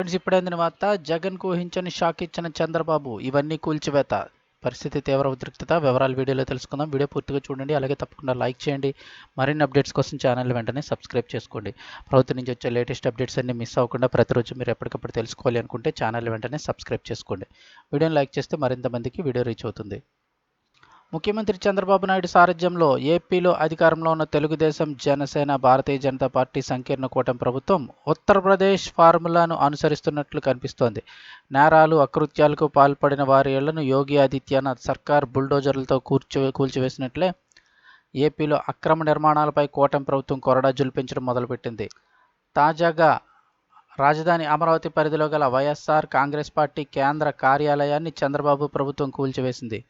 Friends ఇప్పుడైందిన వార్త జగన్కు ఊహించని షాక్ ఇచ్చిన చంద్రబాబు ఇవన్నీ కూల్చివేత. పరిస్థితి తీవ్ర ఉద్రిక్తత. వివరాలు వీడియోలో తెలుసుకుందాం. వీడియో పూర్తిగా చూడండి. అలాగే తప్పకుండా లైక్ చేయండి. మరిన్ని అప్డేట్స్ కోసం ఛానల్ వెంటనే సబ్స్క్రైబ్ చేసుకోండి. ప్రభుత్వం నుంచి వచ్చే లేటెస్ట్ అప్డేట్స్ అన్ని మిస్ అవ్వకుండా ప్రతిరోజు మీరు ఎప్పటికప్పుడు తెలుసుకోవాలి అనుకుంటే ఛానల్ వెంటనే సబ్స్క్రైబ్ చేసుకోండి. వీడియోని లైక్ చేస్తే మరింత మందికి వీడియో రీచ్ అవుతుంది. ముఖ్యమంత్రి చంద్రబాబు నాయుడు సారథ్యంలో ఏపీలో అధికారంలో ఉన్న తెలుగుదేశం జనసేన భారతీయ జనతా పార్టీ సంకీర్ణ కూటమి ప్రభుత్వం ఉత్తరప్రదేశ్ ఫార్ములాను అనుసరిస్తున్నట్లు కనిపిస్తోంది. నేరాలు అకృత్యాలకు పాల్పడిన వారి ఇళ్ళను యోగి ఆదిత్యనాథ్ సర్కార్ బుల్డోజర్లతో కూర్చో కూల్చివేసినట్లే ఏపీలో అక్రమ నిర్మాణాలపై కూటమి ప్రభుత్వం కొరడా జుల్పించడం మొదలుపెట్టింది. తాజాగా రాజధాని అమరావతి పరిధిలో గల వైఎస్ఆర్ కాంగ్రెస్ పార్టీ కేంద్ర కార్యాలయాన్ని చంద్రబాబు ప్రభుత్వం కూల్చివేసింది.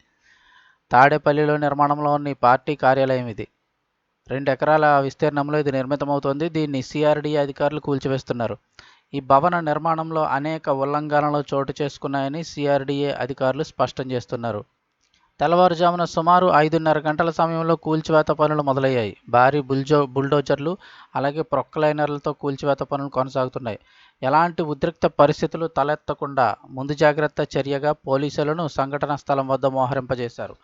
తాడేపల్లిలో నిర్మాణంలో ఉన్న పార్టీ కార్యాలయం ఇది. రెండు ఎకరాల విస్తీర్ణంలో ఇది నిర్మితమవుతోంది. దీన్ని సిఆర్డీ అధికారులు కూల్చివేస్తున్నారు. ఈ భవన నిర్మాణంలో అనేక ఉల్లంఘనలు చోటు చేసుకున్నాయని సిఆర్డీఏ అధికారులు స్పష్టం చేస్తున్నారు. తెల్లవారుజామున సుమారు ఐదున్నర గంటల సమయంలో కూల్చివేత పనులు మొదలయ్యాయి. భారీ బుల్జో బుల్డోజర్లు అలాగే ప్రొక్లైనర్లతో కూల్చివేత పనులు కొనసాగుతున్నాయి. ఎలాంటి ఉద్రిక్త పరిస్థితులు తలెత్తకుండా ముందు జాగ్రత్త చర్యగా పోలీసులను సంఘటనా స్థలం వద్ద మోహరింపజేశారు.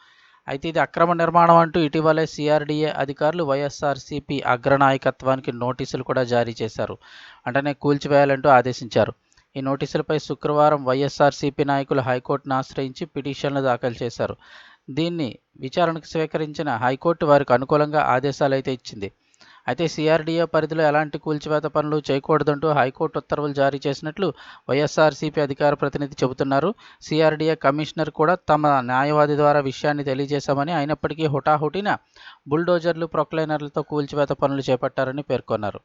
అయితే ఇది అక్రమ నిర్మాణం అంటూ ఇటీవలే సిఆర్డీఏ అధికారులు వైఎస్ఆర్సీపీ అగ్రనాయకత్వానికి నోటీసులు కూడా జారీ చేశారు. వెంటనే కూల్చివేయాలంటూ ఆదేశించారు. ఈ నోటీసులపై శుక్రవారం వైఎస్ఆర్సీపీ నాయకులు హైకోర్టును ఆశ్రయించి పిటిషన్లు దాఖలు చేశారు. దీన్ని విచారణకు స్వీకరించిన హైకోర్టు వారికి అనుకూలంగా ఆదేశాలు అయితే ఇచ్చింది. అయితే సిఆర్డీఏ పరిధిలో ఎలాంటి కూల్చివేత పనులు చేయకూడదంటూ హైకోర్టు ఉత్తర్వులు జారీ చేసినట్లు వైఎస్ఆర్సీపీ అధికార ప్రతినిధి చెబుతున్నారు. సిఆర్డీఏ కమిషనర్ కూడా తమ న్యాయవాది ద్వారా విషయాన్ని తెలియజేశామని అయినప్పటికీ హుటాహుటిన బుల్డోజర్లు ప్రొక్లైనర్లతో కూల్చివేత పనులు చేపట్టారని పేర్కొన్నారు.